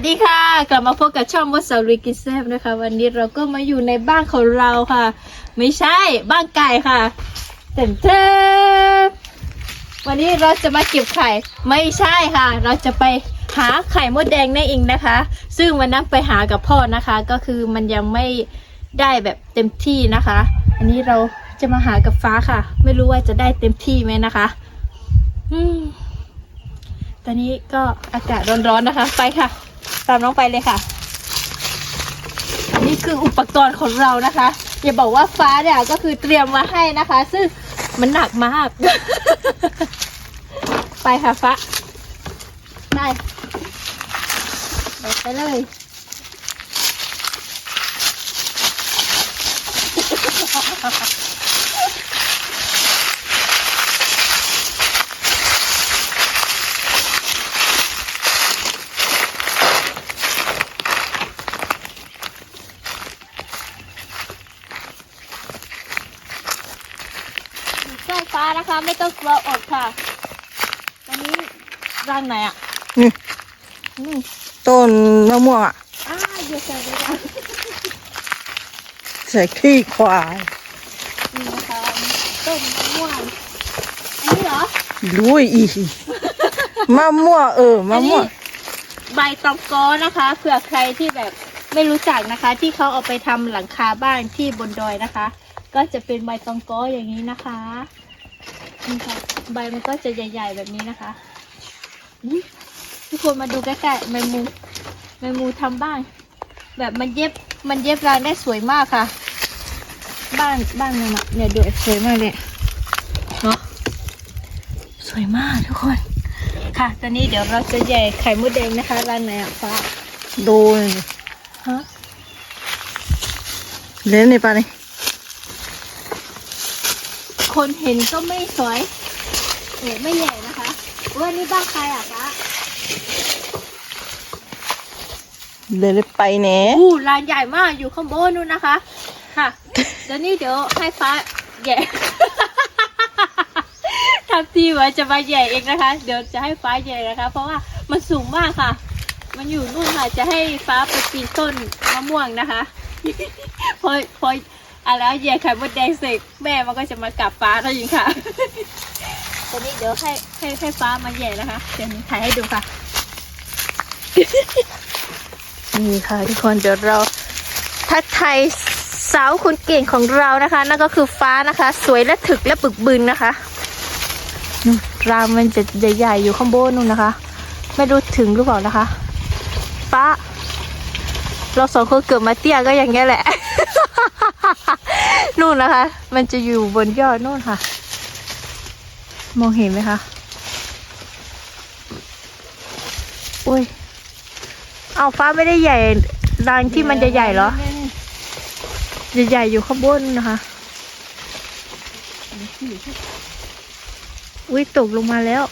วัสดีค่ะ กลับมาพบกับช่องวัสดุกิแซบนะคะ วันนี้เราก็มาอยู่ในบ้านของเราค่ะ ไม่ใช่บ้านไก่ค่ะเต็มเทมวันนี้เราจะมาเก็บไข่ไม่ใช่ค่ะ เราจะไปหาไข่มดแดงนั่นเองนะคะ ซึ่งวันนั้นไปหากับพ่อนะคะ ก็คือมันยังไม่ได้แบบเต็มที่นะคะ อันนี้เราจะมาหากับฟ้าค่ะ ไม่รู้ว่าจะได้เต็มที่ไหมนะคะ อืมตอนนี้ก็อากาศร้อนๆนะคะ ไปค่ะ ตามน้องไปเลยค่ะ นี่คืออุปกรณ์ของเรานะคะ อย่าบอกว่าฟ้าเนี่ยก็คือเตรียมมาให้นะคะ ซึ่งมันหนักมาก ไปค่ะฟ้าไปไปไปเลย ใช่ฟ้านะคะ ไม่ต้องกลัวอดค่ะ ตอนนี้ ร่างไหนอะนี่อืมต้นมะม่วงอะอ่าเยอะจังเลยอะใส่ขี้ควายนี่นะคะต้นมะม่วงอันนี้เหรอลุยอีมะม่วงเออมะม่วงอันนี้ใบตองกอนะคะเผื่อใครที่แบบไม่รู้จักนะคะ ที่เขาเอาไปทำหลังคาบ้านที่บนดอยนะคะ ก็จะเป็นใบตองกออย่างนี้นะคะนี่ค่ะใบมันก็จะใหญ่ ๆ แบบนี้นะคะอุ๊ย ทุกคนมาดูใกล้ๆแมงมูแมงมูทำบ้าน แบบมันเย็บมันเย็บรางได้สวยมากค่ะ บ้านบ้านมันอะเนี่ยดูสวยมากเลยเนาะสวยมากทุกคน ค่ะ ตอนนี้เดี๋ยวเราจะแย่ไข่มดแดงนะคะร้านไหนอะฟ้าโดนฮะเล่นในปลานี่คนเห็นก็ไม่สวยเอ๋ไม่แย่นะคะเว่านี่บ้านใครอะฟ้า เล่นไปแหน่อู้ร้านใหญ่มากอยู่ข้างบนนู่นนะคะ ค่ะ เดี๋ยวนี้เดี๋ยวให้ฟ้าแย่ ทำทีว่าจะมาแย่เองนะคะ เดี๋ยวจะให้ฟ้าแย่นะคะ เพราะว่ามันสูงมากค่ะ มันอยู่นู่นค่ะ จะให้ฟ้าไปปีนต้นมะม่วงนะคะ พอพออะไรแย่ไข่มดแดงเสร็จแม่มันก็จะมากับฟ้าแล้วยิงค่ะตอนนี้เดี๋ยวให้ให้ให้ฟ้ามาแย่นะคะ เดี๋ยวถ่ายให้ดูค่ะ นี่ค่ะทุกคนเดี๋ยวเราทักทายสาวคนเก่งของเรานะคะ นั่นก็คือฟ้านะคะ สวยและถึกและปึกบึนนะคะรามมันจะใหญ่ๆอยู่ข้างบนนู่นนะคะ ไม่รู้ถึงหรือเปล่านะคะฟ้าเราสองคนเกิดมาเตี้ยก็อย่างเงี้ยแหละ นู่นนะคะ มันจะอยู่บนยอดนู่นค่ะ มองเห็นไหมคะ อุ้ย เอาฟ้าไม่ได้ใหญ่รังที่มันจะใหญ่เหรอ ใหญ่ๆอยู่ข้างบนนะคะ อุ้ยตกลงมาแล้ว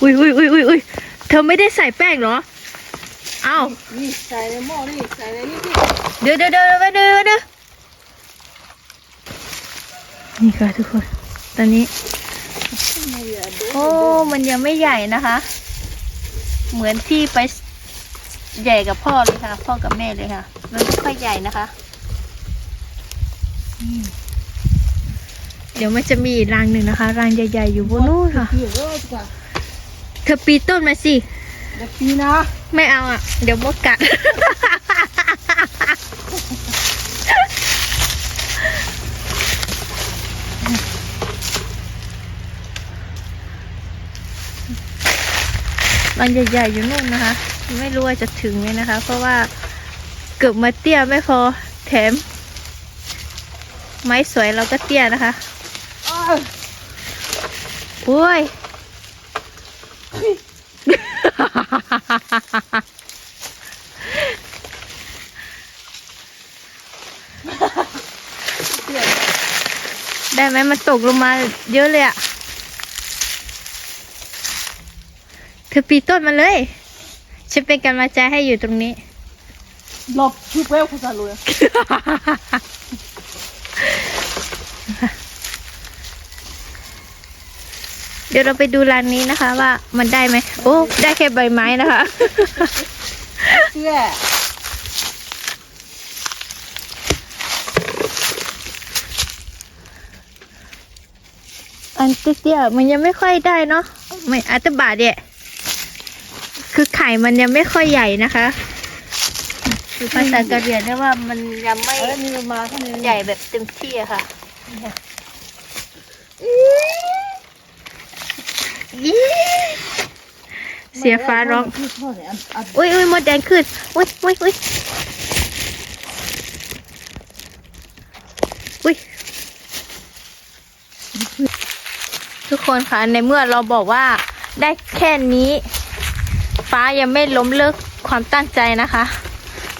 อุ้ยอุ้ยอุ้ยอุ้ยอุ้ยเธอไม่ได้ใส่แป้งเหรอ เอานี่ใส่ในหม้อนี่ใส่ในนี่เดี๋ยวเดี๋ยวเดี๋ยวเดี๋ยวเดี๋ยวเดี๋ยวนี่ค่ะทุกคน ตอนนี้ โอ้ มันยังไม่ใหญ่นะคะ เหมือนที่ไปใหญ่กับพ่อเลยค่ะ พ่อกับแม่เลยค่ะ มันไม่ค่อยใหญ่นะคะอืมเดี๋ยวมันจะมีอีกรังหนึ่งนะคะ รังใหญ่ๆอยู่บนนู้นค่ะพี่เออจ้ะเธอปีนต้นมาสิ เด็กพี่นะ ไม่เอาอะ เดี๋ยวมดกัด มันใหญ่ๆอยู่นู่นนะคะ ไม่รู้ว่าจะถึงไหมนะคะ เพราะว่าเกือบมาเตี้ยไม่พอแถม ไม้สวยเราก็เตี้ยนะคะอ้าวโอ้ยได้ไหมมันตกลงมาเยอะเลยอะเธอปีนต้นมาเลย ฉันเป็นกำลังใจให้อยู่ตรงนี้หลบชุบเวลคุณสาลุยนเดี๋ยวเราไปดูร้านนี้นะคะ ว่ามันได้ไหม โอ้ ได้แค่ใบไม้นะคะเสื้ออันเตี้ยๆมันยังไม่ค่อยได้เนาะไม่อัตบาทเนี่ย คือไข่มันยังไม่ค่อยใหญ่นะคะ คือภาษากะเหรี่ยงเรียกว่ามันยังไม่เออนี่มันมาข้างในใหญ่แบบเต็มที่อะค่ะเสียฟ้าร้องพี่พ่อเนี่ยอันอันอุ้ยอุ้ยมดแดงขึ้นอุ้ยอุ้ยอุ้ยอุ้ยทุกคนคะในเมื่อเราบอกว่าได้แค่นี้ ฟ้ายังไม่ล้มเลิกความตั้งใจนะคะ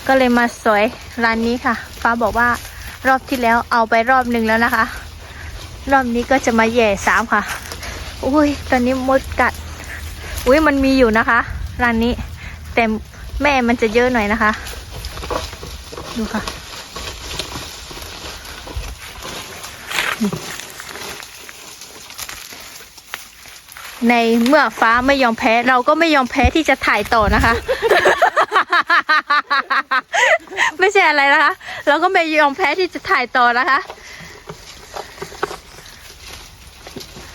ก็เลยมาสวยร้านนี้ค่ะฟ้าบอกว่ารอบที่แล้วเอาไปรอบหนึ่งแล้วนะคะ รอบนี้ก็จะมาแย่สามค่ะอุ้ยตอนนี้มดกัดอุ้ยมันมีอยู่นะคะ ร้านนี้ แต่แม่มันจะเยอะหน่อยนะคะ ดูค่ะ ในเมื่อฟ้าไม่ยอมแพ้เราก็ไม่ยอมแพ้ที่จะถ่ายต่อนะคะ ไม่ใช่อะไรนะคะ เราก็ไม่ยอมแพ้ที่จะถ่ายต่อนะคะ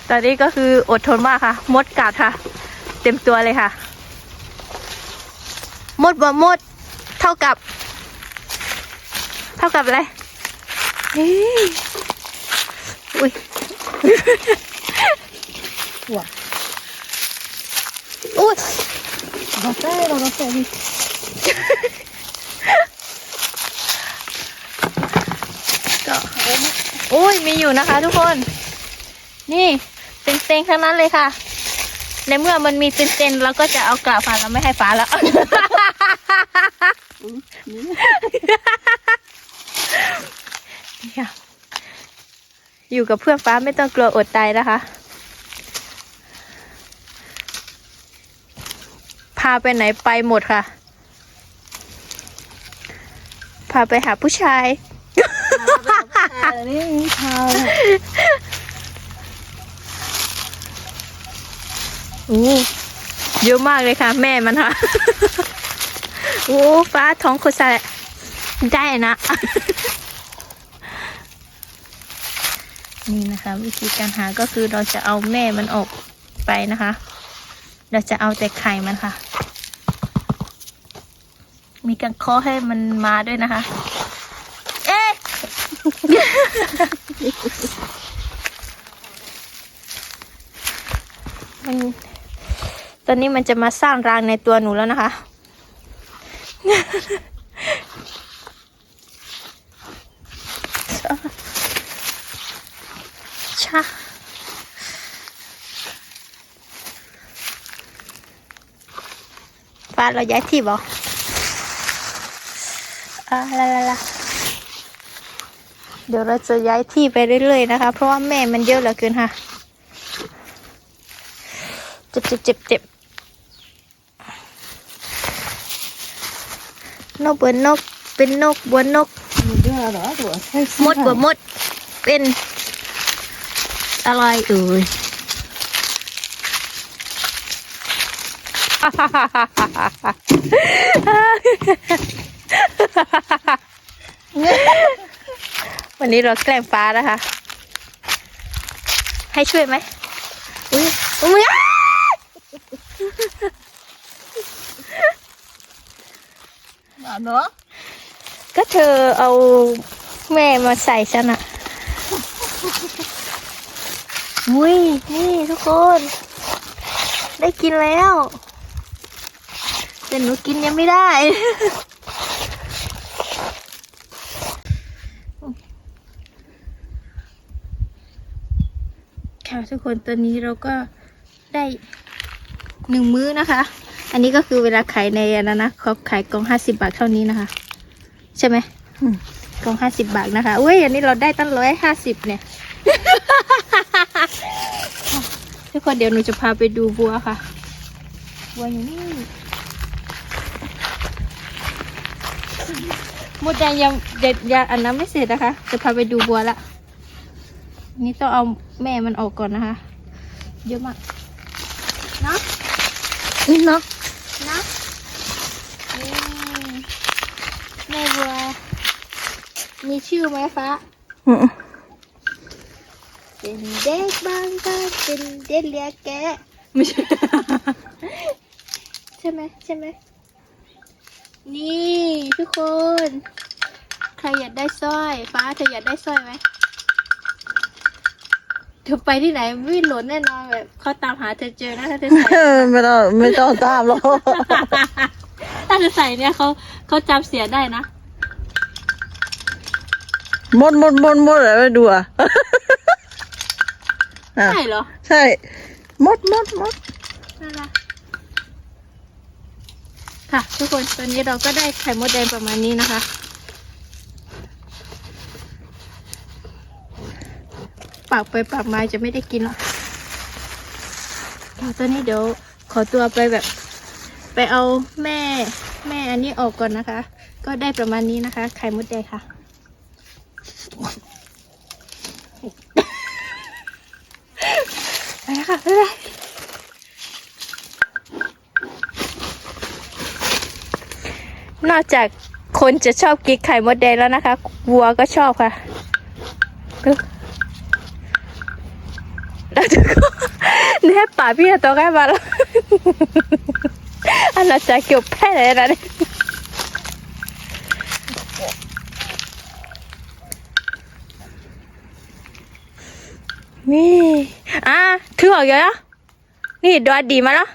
ตอนนี้ก็คืออดทนมากค่ะ มดกัดค่ะ เต็มตัวเลยค่ะ มดบ่มด เท่ากับ เท่ากับอะไรเฮ้ยอุ้ยหัว อุ้ยเราใส่เราเราใส่ดิก็โอ้ยมีอยู่นะคะทุกคน นี่เต็งๆทั้งนั้นเลยค่ะ ในเมื่อมันมีเต็นๆเราก็จะเอากลับค่ะเราไม่ให้ฟ้าแล้วนี่ค่ะอยู่กับเพื่อนฟ้าไม่ต้องกลัวอดตายนะคะาไปไหนไปหมดค่ะ พาไปหาผู้ชายอันนี้มีชาวเนี่ยโอ้เยอะมากเลยค่ะ แม่มันค่ะโอ้ฟ้าท้องโคซาได้นะนี่นะคะ วิธีการหาก็คือเราจะเอาแม่มันออกไปนะคะ เราจะเอาแต่ไข่มันค่ะ มีการเคาะให้มันมาด้วยนะคะ เอ๊ะ มัน ตอนนี้มันจะมาสร้างรางในตัวหนูแล้วนะคะชะฟ้าเราย้ายที่บอ อ่าละละละเดี๋ยวเราจะย้ายที่ไปเรื่อยๆนะคะ เพราะว่าแม่มันเยอะเหลือเกินค่ะ เจ็บเจ็บเจ็บเจ็บนกบนนก เป็นนกบนนก มีเรื่องเหรอตัวใส่มดบนมด เป็นอะไรเอ่ย วันนี้เราแกล้งฟ้านะคะ ให้ช่วยไหมอุ้ยอุ้ยอ้าอะเนาะก็เธอเอาแม่มาใส่ฉันอะอุ้ยนี่ทุกคน ได้กินแล้ว แต่หนูกินยังไม่ได้ ทุกคนตอนนี้เราก็ได้หนึ่งมื้อนะคะ อันนี้ก็คือเวลาขายในอนนั้นะเขาขายกล่องห้าสิบาทเท่านี้นะคะ ใช่ไหมกล่องห้าสิบบาทนะคะอุ้ยอันนี้เราได้ตั้งร้อยห้าสิบเนี่ยทุกคนเดี๋ยวหนูจะพาไปดูบัวค่ะ บัวอยู่นี่มดแดงยังเด็ดยาอันนั้นไม่เสร็จนะคะ จะพาไปดูบัวละ นี่ต้องเอาแม่มันออกก่อนนะคะ เยอะมากเนาะนี่เนาะเนาะนี่แม่บัว มีชื่อไหมฟ้าอืมเป็นเด็กบางบ้านเป็นเด็กเลียแกะไม่ใช่ ใช่ไหมใช่ไหมนี่ทุกคน ใครอยากได้สร้อย ฟ้าเธออยากได้สร้อยไหมเธอไปที่ไหนไม่หล่นแน่นอนแบบเขาตามหาเธอเจอนะถ้าเธอใส่เออไม่ต้องไม่ต้องตามหรอกถ้าเธอใส่เนี่ยเขาเขาจำเสียได้นะหมดหมดหมดหมดอะไรไปดูอะอะใช่เหรอ ใช่หมดหมดหมดน่ารักค่ะ ทุกคนตอนนี้เราก็ได้ไข่มดแดงประมาณนี้นะคะ ปากไปปากมาจะไม่ได้กินหรอกค่ะตอนนี้เดี๋ยวขอตัวไปแบบ ไปเอาแม่แม่อันนี้ออกก่อนนะคะ ก็ได้ประมาณนี้นะคะ ไข่มดแดงค่ะไปแล้วค่ะบ๊ายบายนอกจากคนจะชอบกินไข่มดแดงแล้วนะคะ วัวก็ชอบค่ะ แล้วทุกคนเนี่ยป่าพี่ตัวใกมาแล้วอันนั้นจะเกี่ยวแพ้เลยนะเนี่ยนี่อะถือออกเยอะนะนี่ดอดดีมาแล้ว